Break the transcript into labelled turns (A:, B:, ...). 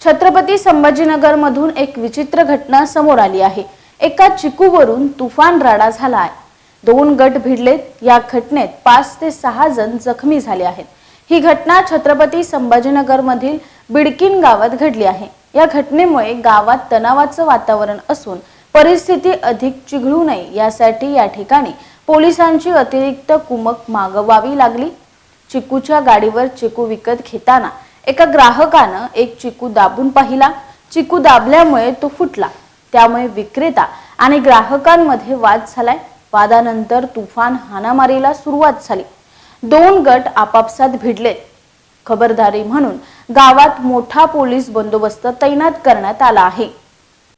A: छत्रपती संभाजीनगर मधून एक विचित्र घटना समोर आली आहे. एका चिकूवरून तुफान राडा झाला आहे दोन गट भिडलेत. या घटनेत पाच ते सहा जण जखमी झाले आहेत. ही घटना छत्रपती संभाजीनगर मधील गावात घडली आहे. या घटनेमुळे गावात तणावाचं वातावरण असून परिस्थिती अधिक चिघळू नये यासाठी या ठिकाणी पोलिसांची अतिरिक्त कुमक मागवावी लागली. चिकूच्या गाडीवर चिकू विकत घेताना एका ग्राहकानं एक चिकू दाबून पाहिला. चिकू दाबल्यामुळे तो फुटला. त्यामुळे विक्रेता आणि ग्राहकांमध्ये वाद झालाय. वादानंतर तुफान हाणामारीला सुरुवात झाली. दोन गट आपापसात भिडले. खबरदारी म्हणून गावात मोठा पोलीस बंदोबस्त तैनात करण्यात आला आहे.